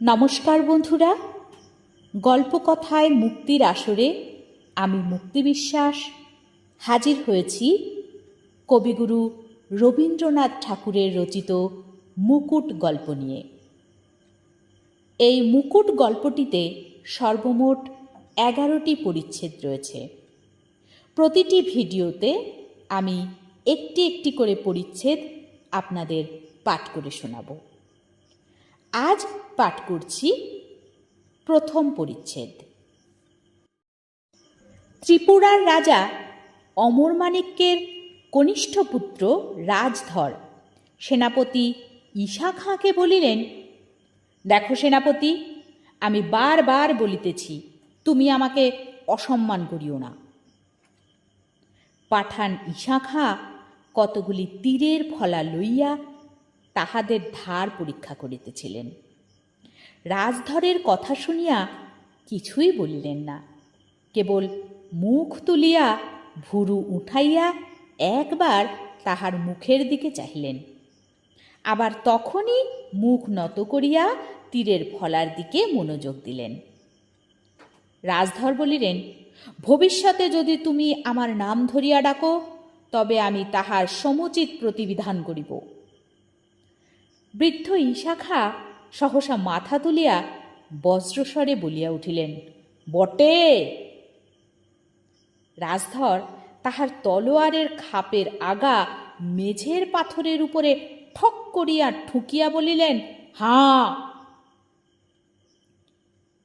নমস্কার বন্ধুরা। গল্পকথায় মুক্তির আসরে আমি মুক্তি বিশ্বাস। হাজির হয়েছি কবিগুরু রবীন্দ্রনাথ ঠাকুরের রচিত মুকুট গল্প নিয়ে। এই মুকুট গল্পটিতে সর্বমোট এগারোটি পরিচ্ছেদ রয়েছে। প্রতিটি ভিডিওতে আমি একটি একটি করে পরিচ্ছেদ আপনাদের পাঠ করে শোনাবো। আজ পাঠ করছি প্রথম পরিচ্ছেদ। ত্রিপুরার রাজা অমরমাণিক্যের কনিষ্ঠ পুত্র রাজধর, সেনাপতি ঈশা খাঁকে বলিলেন, দেখো সেনাপতি, আমি বারবার বলিতেছি, তুমি আমাকে অসম্মান করিও না। পাঠান ঈশা খাঁ কতগুলি তীরের ফলা লইয়া তাহাদের ধার পরীক্ষা করিতেছিলেন। রাজধরের কথা শুনিয়া কিছুই বলিলেন না। কেবল মুখ তুলিয়া ভুরু উঠাইয়া একবার তাহার মুখের দিকে চাহিলেন। আবার তখনই মুখ নত করিয়া তীরের ফলার দিকে মনোযোগ দিলেন। রাজধর বলিলেন, ভবিষ্যতে যদি তুমি আমার নাম ধরিয়া ডাকো, তবে আমি তাহার সমুচিত প্রতিবিধান করিব। বৃদ্ধ ঈশাখা সহসা মাথা তুলিয়া বজ্রস্বরে বলিয়া উঠিলেন, বটে! রাজধর তাহার তলোয়ারের খাপের আগা মেঝের পাথরের উপরে ঠক করিয়া ঠুকিয়া বলিলেন, হাঁ!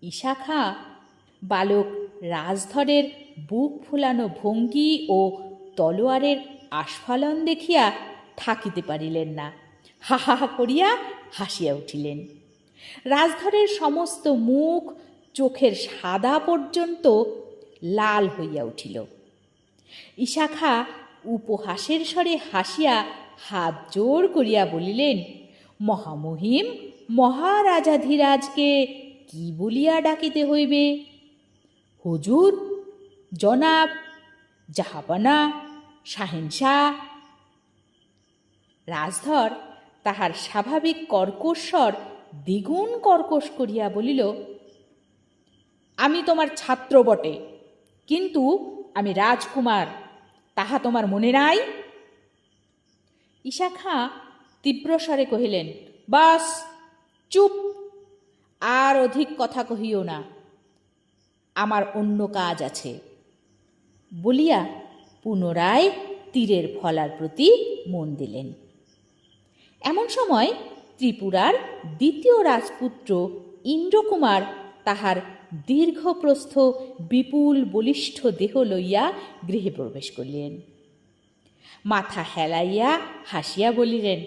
ঈশাখা বালক রাজধরের বুক ফুলানো ভঙ্গি ও তলোয়ারের আস্ফালন দেখিয়া থাকিতে পারিলেন না। হা হা হা করিয়া হাসিয়া উঠিলেন। রাজধরের সমস্ত মুখ, চোখের সাদা পর্যন্ত লাল হইয়া উঠিল। ঈশাখা উপহাসের স্বরে হাসিয়া হাত জোর করিয়া বলিলেন, মহামহিম, মহারাজাধিরাজকে কি বলিয়া ডাকিতে হইবে? হুজুর, জনাব, জাহাপানা, শাহেনশাহ। রাজধর তাহার স্বাভাবিক কর্কশ্বর দ্বিগুণ কর্কশ করিয়া বলিল, আমি তোমার ছাত্র বটে, কিন্তু আমি রাজকুমার, তাহা তোমার মনে নাই? ঈশা খাঁ তীব্রস্বরে কহিলেন, বাস, চুপ, আর অধিক কথা কহিও না, আমার অন্য কাজ আছে। বলিয়া পুনরায় তীরের ফলার প্রতি মন দিলেন। এমন সময় ত্রিপুরার দ্বিতীয় রাজপুত্র ইন্দ্রকুমার তাহার দীর্ঘপ্রস্থ, বিপুল, বলিষ্ঠ দেহ লইয়া গৃহে প্রবেশ করিলেন। মাথা হেলাইয়া হাসিয়া বলিলেন,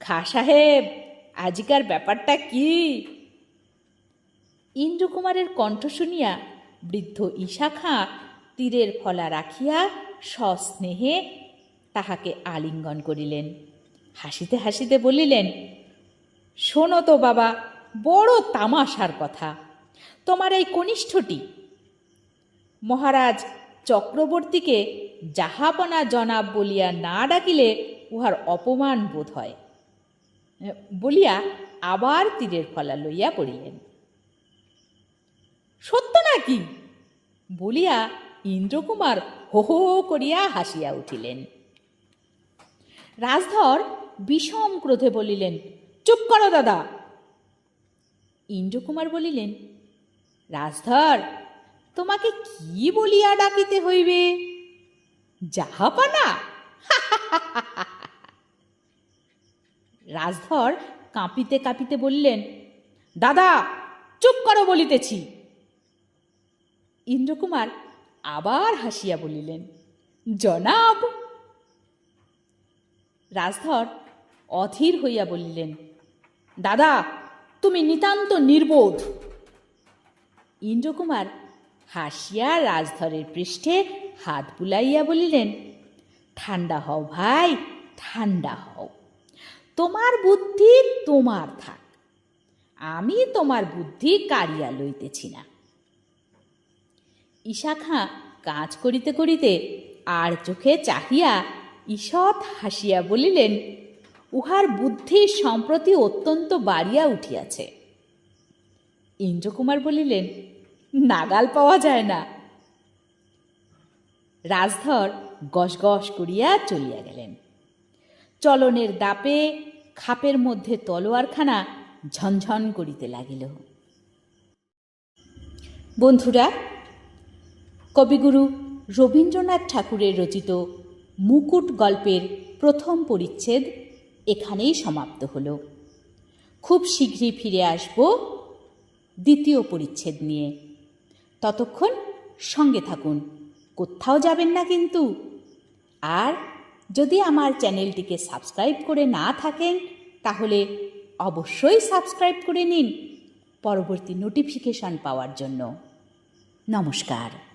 খা সাহেব, আজকার ব্যাপারটা কি? ইন্দ্রকুমারের কণ্ঠ শুনিয়া বৃদ্ধ ঈশা খাঁ তীরের ফলা রাখিয়া সস্নেহে তাহাকে আলিঙ্গন করিলেন। হাসিতে হাসিতে বলিলেন, শোনো তো বাবা, বড় তামাশার কথা। তোমার এই কনিষ্ঠটি, মহারাজ চক্রবর্তীকে জাহাপনা জনাব বলিয়া না ডাকিলে উহার অপমান বোধ হয়। বলিয়া আবার তীরের ফলা লইয়া পড়িলেন। সত্য নাকি? বলিয়া ইন্দ্রকুমার হো হো করিয়া হাসিয়া উঠিলেন। রাজধর বিষম ক্রোধে বলিলেন, চুপ করো দাদা। ইন্দ্রকুমার বলিলেন, রাজধর, তোমাকে কি বলিয়া ডাকিতে হইবে? যাহাপানা রাজধর কাঁপিতে কাঁপিতে বললেন, দাদা, চুপ করো বলিতেছি। ইন্দ্রকুমার আবার হাসিয়া বলিলেন, জনাব। রাজধর অধীর হইয়া বলিলেন, দাদা, তুমি নিতান্ত নির্বোধ। ইন্দ্রকুমার হাসিয়া রাজধরের পৃষ্ঠে হাত বুলাইয়া বলিলেন ঠান্ডা হও ভাই ঠান্ডা হও। তোমার বুদ্ধি তোমার থাক। আমি তোমার বুদ্ধি কারিয়া লইতেছি না। ঈশা খাঁ কাজ করিতে করিতে আর চোখে চাহিয়া ঈষৎ হাসিয়া বলিলেন উহার বুদ্ধি সম্প্রতি অত্যন্ত বাড়িয়া উঠিয়াছে। ইন্দ্রকুমার বলিলেন, নাগাল পাওয়া যায় না। রাজধর গসগস করিয়া চলিয়া গেলেন। চলনের দাপে খাপের মধ্যে তলোয়ারখানা ঝনঝন করিতে লাগিল। বন্ধুরা, কবিগুরু রবীন্দ্রনাথ ঠাকুরের রচিত মুকুট গল্পের প্রথম পরিচ্ছেদ এখানেই সমাপ্ত হলো। খুব শীঘ্রই ফিরে আসব দ্বিতীয় পরিচ্ছেদ নিয়ে। ততক্ষণ সঙ্গে থাকুন, কোথাও যাবেন না কিন্তু। আর যদি আমার চ্যানেলটিকে সাবস্ক্রাইব করে না থাকেন, তাহলে অবশ্যই সাবস্ক্রাইব করে নিন পরবর্তী নোটিফিকেশন পাওয়ার জন্য। নমস্কার।